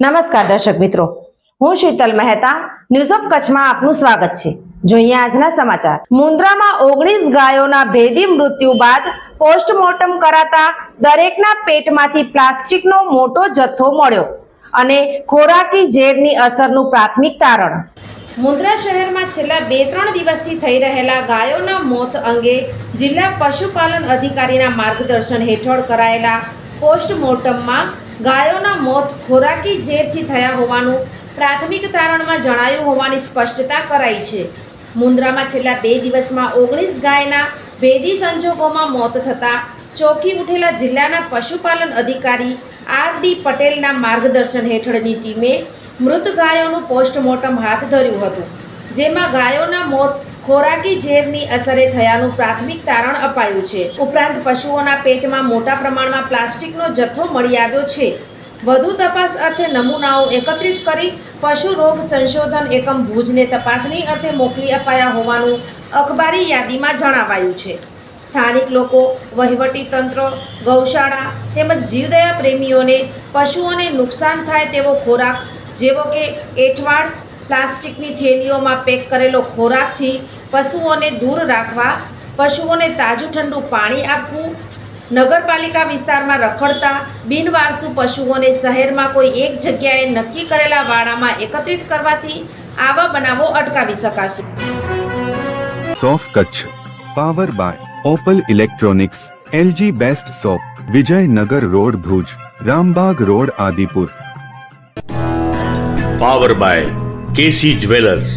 નમસ્કાર દર્શક મિત્રો. હું શીતલ મહેતા ન્યૂઝ ઓફ કચ્છમાં આપનું સ્વાગત છે. જોઈએ આજના સમાચાર. મુન્દ્રામાં ઓગણીસ ગાયોના ભેદી મૃત્યુ બાદ પોસ્ટમોર્ટમ કરાતા દરેકના પેટમાંથી પ્લાસ્ટિકનો મોટો જથ્થો મળ્યો અને ખોરાકી ઝેરની અસરનું પ્રાથમિક તારણ. મુન્દ્રા શહેરમાં છેલ્લા બે ત્રણ દિવસથી થઈ રહેલા ગાયોના મોત અંગે જિલ્લા પશુપાલન અધિકારીના માર્ગદર્શન હેઠળ કરાયેલા પોસ્ટમોર્ટમમાં ગાયોના મોત ખોરાકી ઝેરથી થયા હોવાનું પ્રાથમિક તારણમાં જણાયું હોવાની સ્પષ્ટતા કરાઈ છે. મુન્દ્રામાં છેલ્લા બે દિવસમાં ઓગણીસ ગાયના ભેદી સંજોગોમાં મોત થતાં ચોકી ઉઠેલા જિલ્લાના પશુપાલન અધિકારી આર ડી પટેલના માર્ગદર્શન હેઠળની ટીમે મૃત ગાયોનું પોસ્ટમોર્ટમ હાથ ધર્યું હતું, જેમાં ગાયોના મોત ખોરાકી ઝેરની અસરે થયાનું પ્રાથમિક તારણ અપાયું છે. ઉપરાંત પશુઓના પેટમાં મોટા પ્રમાણમાં પ્લાસ્ટિકનો જથ્થો મળી આવ્યો છે. વધુ તપાસ અર્થે નમૂનાઓ એકત્રિત કરી પશુ રોગ સંશોધન એકમ ભુજને તપાસણી અર્થે મોકલી અપાયા હોવાનું અખબારી યાદીમાં જણાવાયું છે. સ્થાનિક લોકો, વહીવટી તંત્ર, ગૌશાળા તેમજ જીવદયા પ્રેમીઓને પશુઓને નુકસાન થાય તેવો ખોરાક, જેવો કે એઠવાડ, પ્લાસ્ટિકની થેલીઓમાં પેક કરેલો ખોરાકથી પશુઓને દૂર રાખવા પશુઓને તાજું ઠંડુ પાણી આપવું નગરપાલિકા વિસ્તારમાં રખડતા બિનવારસુ પશુઓને શહેરમાં કોઈ એક જગ્યાએ નક્કી કરેલા વાડામાં એકત્રિત કરવાથી આવા બનાવો અટકાવી શકાશે. સોફ Kutch power by Opal electronics LG best shop Vijaynagar road Bhuj Rambagh road Adipur. Power by KC jewellers.